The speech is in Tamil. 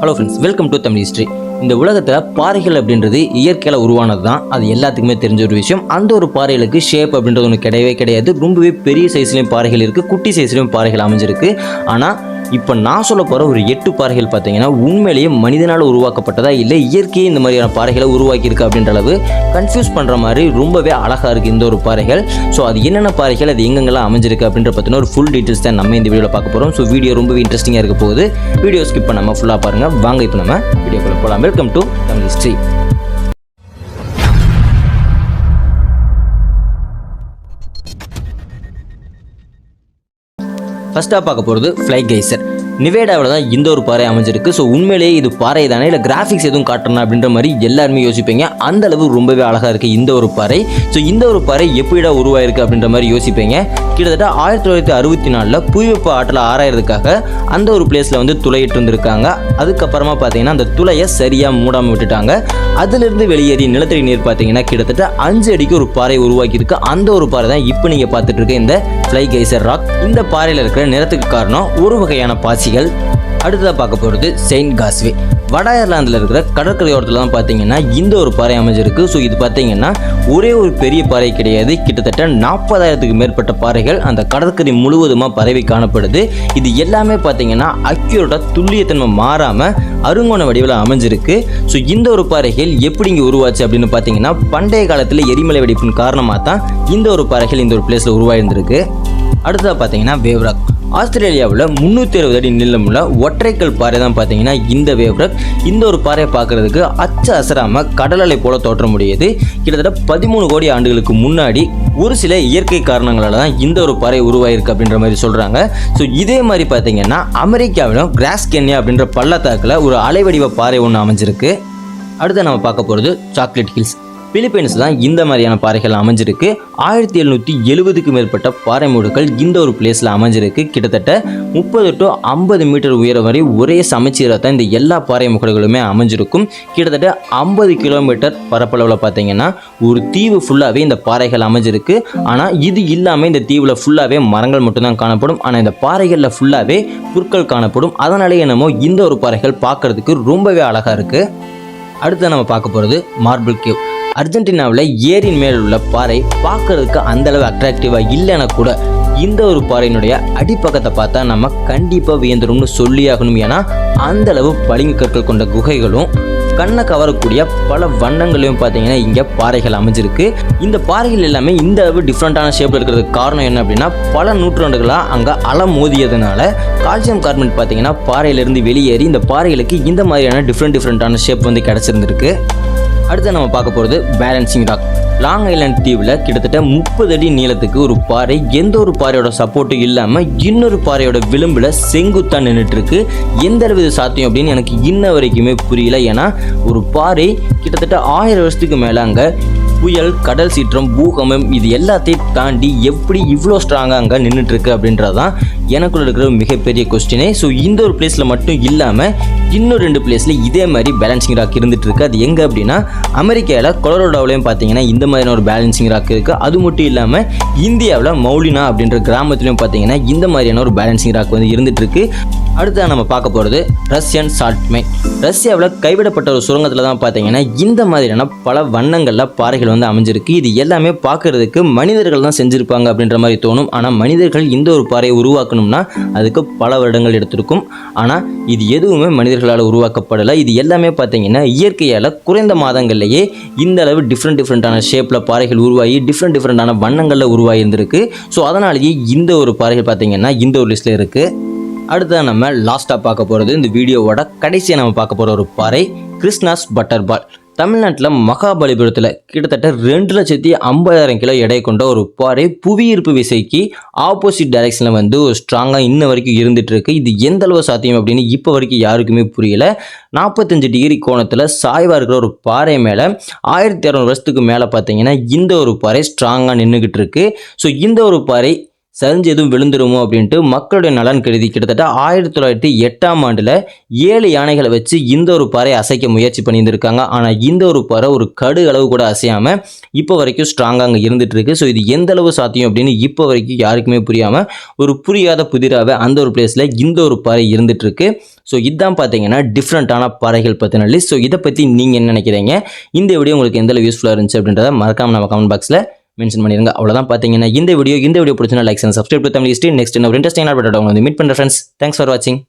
Hello friends welcome to Tamil history இந்த உலகத்தில் பாறைகள் அப்படின்றது இயற்கையில் உருவானது தான் அது எல்லாத்துக்குமே தெரிஞ்ச ஒரு விஷயம். அந்த ஒரு பாறைகளுக்கு ஷேப் அப்படின்றது ஒன்று கிடையவே கிடையாது. ரொம்பவே பெரிய சைஸ்லேயும் பாறைகள் இருக்குது குட்டி சைஸ்லேயும் பாறைகள் அமைஞ்சிருக்கு. ஆனால் இப்போ நான் சொல்ல போகிற ஒரு எட்டு பாறைகள் பார்த்தீங்கன்னா உண்மையிலேயே மனிதனால் உருவாக்கப்பட்டதா இல்லை இயற்கையே இந்த மாதிரியான பாறைகளை உருவாக்கியிருக்கு அப்படின்ற அளவு கன்ஃபியூஸ் பண்ணுற மாதிரி ரொம்பவே அழகாக இருக்குது இந்த ஒரு பாறைகள். ஸோ அது என்னென்ன பாறைகள் அது எங்கெங்கெல்லாம் அமைஞ்சிருக்கு அப்படின்ற பார்த்தீங்கன்னா ஒரு ஃபுல் டீட்டெயில்ஸ் தான் நம்ம இந்த வீடியோவில் பார்க்க போகிறோம் ஸோ வீடியோ ரொம்பவே இன்ட்ரெஸ்டிங்காக இருக்க போகுது. வீடியோ ஸ்கிப் பண்ணாமல் ஃபுல்லாக பாருங்கள் வாங்க இப்போ நம்ம வீடியோக்குள்ளே போகலாம் வெல்கம் டு தமிழ் ஹிஸ்ட்ரி ஃபஸ்ட்டாக பார்க்க போகிறது ஃப்ளை கைசர் நிவேடாவில் தான் இந்த ஒரு பாறை அமைஞ்சிருக்கு. ஸோ உண்மையிலேயே இது பாறை தானே? இல்லை கிராஃபிக்ஸ் எதுவும் காட்டணும் அப்படின்ற மாதிரி எல்லாருமே யோசிப்பீங்க. அந்த அளவு ரொம்பவே அழகாக இருக்குது இந்த ஒரு பாறை. ஸோ இந்த ஒரு பாறை எப்படிடா உருவாயிருக்கு அப்படின்ற மாதிரி யோசிப்பீங்க. கிட்டத்தட்ட ஆயிரத்தி தொள்ளாயிரத்தி அறுபத்தி நாலில் புவிவெப்ப ஆற்றலை ஆராயறதுக்காக அந்த ஒரு பிளேஸில் வந்து துளையிட்டு இருந்திருக்காங்க அதுக்கப்புறமா பார்த்தீங்கன்னா அந்த துளையை சரியாக மூடாமல் விட்டுட்டாங்க. அதிலிருந்து வெளியேறி நிலத்தடி நீர் பார்த்தீங்கன்னா கிட்டத்தட்ட அஞ்சு அடிக்கு ஒரு பாறை உருவாக்கியிருக்கு. அந்த ஒரு பாறை தான் இப்போ நீங்கள் பார்த்துட்டு இருக்க இந்த ஃப்ளை கைசர் ராக் இந்த பாறையில் இருக்கிற நிறத்துக்கு காரணம் ஒரு வகையான பாசி பாசிகள் அடுத்ததாக பார்க்க போகிறது செயின்ட் காஸ்வே. வட அயர்லாந்தில் இருக்கிற கடற்கரையோரத்தில் தான் பார்த்தீங்கன்னா இந்த ஒரு பாறை அமைஞ்சிருக்கு. ஸோ இது பார்த்தீங்கன்னா ஒரே ஒரு பெரிய பாறை கிடையாது. கிட்டத்தட்ட நாற்பதாயிரத்துக்கு மேற்பட்ட பாறைகள் அந்த கடற்கரை முழுவதுமாக பரவி காணப்படுது. இது எல்லாமே பார்த்தீங்கன்னா அக்யூரோட துல்லியத்தன்மை மாறாமல் அருங்கோண வடிவில் அமைஞ்சிருக்கு. ஸோ இந்த ஒரு பாறைகள் எப்படி இங்கே உருவாச்சு அப்படின்னு பார்த்தீங்கன்னா பண்டைய காலத்தில் எரிமலை வெடிப்பின் காரணமாக தான் இந்த ஒரு பாறைகள் இந்த ஒரு பிளேஸில் உருவாயிருந்திருக்கு. அடுத்ததாக பார்த்தீங்கன்னா வேவ்ராக். ஆஸ்திரேலியாவில் முந்நூற்றி அறுபது அடி நீளமுள்ள ஒற்றைக்கல் பாறை தான் பார்த்தீங்கன்னா இந்த வேவ்ரக். இந்த ஒரு பாறையை பார்க்குறதுக்கு அச்சு அசராமல் கடல் அலை போல தோற்ற முடியுது கிட்டத்தட்ட பதிமூணு கோடி ஆண்டுகளுக்கு முன்னாடி ஒரு சில இயற்கை காரணங்களால் தான் இந்த ஒரு பாறை உருவாயிருக்கு அப்படின்ற மாதிரி சொல்கிறாங்க ஸோ இதே மாதிரி பார்த்தீங்கன்னா அமெரிக்காவிலும் கிராஸ் கென்யா அப்படின்ற பள்ளத்தாக்கில் ஒரு அலைவடிவ பாறை ஒன்று அமைஞ்சிருக்கு. அடுத்து நம்ம பார்க்க போகிறது சாக்லேட் ஹில்ஸ் பிலிப்பைன்ஸ் தான் இந்த மாதிரியான பாறைகள் அமைஞ்சிருக்கு. ஆயிரத்தி எழுநூற்றி எழுபதுக்கு மேற்பட்ட பாறை மூடுகள் இந்த ஒரு பிளேஸில் அமைஞ்சிருக்கு. கிட்டத்தட்ட முப்பது டு ஐம்பது மீட்டர் உயரம் வரை ஒரே சமச்சீராக தான் இந்த எல்லா பாறை முகடுகளுமே அமைஞ்சிருக்கும். கிட்டத்தட்ட ஐம்பது கிலோமீட்டர் பரப்பளவில் பார்த்தீங்கன்னா ஒரு தீவு ஃபுல்லாகவே இந்த பாறைகள் அமைஞ்சிருக்கு. ஆனால் இது இல்லாமல் இந்த தீவில் ஃபுல்லாகவே மரங்கள் மட்டும்தான் காணப்படும். ஆனால் இந்த பாறைகளில் ஃபுல்லாகவே புற்கள் காணப்படும். அதனாலே என்னமோ இந்த ஒரு பாறைகள் பார்க்கறதுக்கு ரொம்பவே அழகாக இருக்குது அடுத்து நம்ம பார்க்க போகிறது மார்பிள் கேவ் அர்ஜென்டினாவில் ஏரின் மேல் உள்ள பாறை பார்க்கறதுக்கு அந்தளவு அட்ராக்டிவாக இல்லைன்னா கூட இந்த ஒரு பாறையினுடைய அடிப்பக்கத்தை பார்த்தா நம்ம கண்டிப்பாக வியந்துரும்னு சொல்லியாகணும் ஏன்னா அந்த அளவு பளிங்கு கற்கள் கொண்ட குகைகளும் கண்ணை கவரக்கூடிய பல வண்ணங்களையும் பார்த்தீங்கன்னா இங்கே பாறைகள் அமைஞ்சிருக்கு. இந்த பாறைகள் எல்லாமே இந்த அளவு டிஃப்ரெண்ட்டான ஷேப்பில் இருக்கிறதுக்கு காரணம் என்ன அப்படின்னா பல நூற்றாண்டுகளாக அங்கே அலம் மோதியதுனால கால்சியம் கார்பனேட் பார்த்தீங்கன்னா பாறையிலேருந்து வெளியேறி இந்த பாறைகளுக்கு இந்த மாதிரியான டிஃப்ரெண்ட் டிஃப்ரெண்ட்டான ஷேப் வந்து கிடச்சிருந்துருக்கு. அடுத்து நம்ம பார்க்க போகிறது பேலன்சிங் ராக் லாங் ஐலாண்ட் தீவில் கிட்டத்தட்ட முப்பது அடி நீளத்துக்கு ஒரு பாறை எந்த ஒரு பாறையோட சப்போர்ட்டும் இல்லாமல் இன்னொரு பாறையோட விளிம்பில் செங்குத்தான் நின்றுட்டுருக்கு எந்த அளவு சாத்தியம் அப்படின்னு எனக்கு இன்ன வரைக்குமே புரியல. ஏன்னா ஒரு பாறை கிட்டத்தட்ட ஆயிரம் வருஷத்துக்கு மேலே அங்கே புயல் கடல் சீற்றம் பூகம்பம் இது எல்லாத்தையும் தாண்டி எப்படி இவ்வளோ ஸ்ட்ராங்காக அங்கே நின்றுட்டுருக்கு அப்படின்றதான் அப்படின்றது தான் எனக்குள்ள இருக்கிற மிகப்பெரிய கொஸ்டினே ஸோ இந்த ஒரு பிளேஸில் மட்டும் இல்லாமல் இன்னும் ரெண்டு பிளேஸில் இதே மாதிரி பேலன்சிங் ராக் இருந்துட்டு அது எங்கே அப்படின்னா அமெரிக்காவில் கொலரோடாவிலையும் பார்த்தீங்கன்னா இந்த மாதிரியான ஒரு பேலன்சிங் ராக் இருக்குது அது மட்டும் இல்லாமல் இந்தியாவில் மௌலினா அப்படின்ற கிராமத்துலையும் பார்த்தீங்கன்னா இந்த மாதிரியான ஒரு பேலன்சிங் ராக் வந்து இருந்துகிட்ருக்கு இருக்கு நம்ம பார்க்க போகிறது ரஷ்யன் சால்ட் ரஷ்யாவில் கைவிடப்பட்ட ஒரு சுரங்கத்தில் தான் பார்த்தீங்கன்னா இந்த மாதிரியான பல வண்ணங்களில் பாறைகள் வந்து அமைஞ்சிருக்கு. இது எல்லாமே பார்க்கறதுக்கு மனிதர்கள் தான் செஞ்சுருப்பாங்க அப்படின்ற மாதிரி தோணும். ஆனால் மனிதர்கள் இந்த ஒரு பாறையை உருவாக்கணும்னா அதுக்கு பல வருடங்கள் எடுத்திருக்கும். ஆனால் இது எதுவுமே மனிதர்களால் உருவாக்கப்படலை. இது எல்லாமே பார்த்தீங்கன்னா இயற்கையால் குறைந்த மாதங்கள்லேயே இந்த அளவு டிஃப்ரெண்ட் டிஃப்ரெண்ட்டான ஷேப்பில் பாறைகள் உருவாகி டிஃப்ரெண்ட் டிஃப்ரெண்ட்டான வண்ணங்களில் உருவாகி இருந்திருக்கு. ஸோ அதனாலேயே இந்த ஒரு பாறைகள் பார்த்தீங்கன்னா இந்த ஒரு லிஸ்ட்டில் இருக்குது அடுத்தது நம்ம லாஸ்ட்டாக பார்க்க போகிறது இந்த வீடியோவோட கடைசியாக நம்ம பார்க்க போகிற ஒரு பாறை கிருஷ்ணாஸ் பட்டர் பால் தமிழ்நாட்டில் மகாபலிபுரத்தில் கிட்டத்தட்ட ரெண்டு லட்சத்தி ஐம்பதாயிரம் கிலோ எடை கொண்ட ஒரு பாறை புவியீர்ப்பு விசைக்கு ஆப்போசிட் டைரக்ஷனில் வந்து ஒரு ஸ்ட்ராங்காக இன்ன வரைக்கும் இருந்துட்டு இருக்கு. இது எந்த அளவு சாத்தியம் அப்படின்னு இப்போ வரைக்கும் யாருக்குமே புரியல. நாற்பத்தஞ்சு டிகிரி கோணத்தில் சாய்வாக இருக்கிற ஒரு பாறை மேலே ஆயிரத்தி இரநூறு வருஷத்துக்கு மேலே பார்த்தீங்கன்னா இந்த ஒரு பாறை ஸ்ட்ராங்காக நின்றுக்கிட்டு இருக்கு. ஸோ இந்த ஒரு பாறை சரிஞ்சு எதுவும் விழுந்துருமோ அப்படின்ட்டு மக்களுடைய நலன் கருதி கிட்டத்தட்ட ஆயிரத்தி தொள்ளாயிரத்தி எட்டாம் ஆண்டில் ஏழு யானைகளை வச்சு இந்த ஒரு பாறை அசைக்க முயற்சி பண்ணியிருந்திருக்காங்க. ஆனால் இந்த ஒரு பாறை ஒரு கடு அளவு கூட அசையாமல் இப்போ வரைக்கும் ஸ்ட்ராங்காக அங்கே இருந்துட்டு இருக்கு ஸோ இது எந்த அளவு சாத்தியம் அப்படின்னு இப்போ வரைக்கும் யாருக்குமே புரியாமல் ஒரு புரியாத புதிராக அந்த ஒரு பிளேஸில் இந்த ஒரு பாறை இருந்துட்டு இருக்கு ஸோ இதுதான் பார்த்தீங்கன்னா டிஃப்ரெண்ட்டான பாறைகள் பற்றின லிஸ்ட் ஸோ இதை பற்றி நீங்கள் என்ன நினைக்கிறீங்க? இந்த வீடியோ உங்களுக்கு எந்த அளவு யூஸ்ஃபுல்லாக இருந்துச்சு அப்படின்றத மறக்காமல் நம்ம கமெண்ட் பாக்ஸில் மென்ஷன் பண்ணிருங்க. அவ்வளோதான் பார்த்தீங்கன்னா இந்த வீடியோ இந்த video பிடிச்சினா like and subscribe Tamil history next இன்னொரு இன்ட்ரெஸ்டிங் பட் வந்து மீட் பண்ணுற ஃப்ரெண்ட்ஸ் தேங்க்ஸ் ஃபார் வாட்சிங்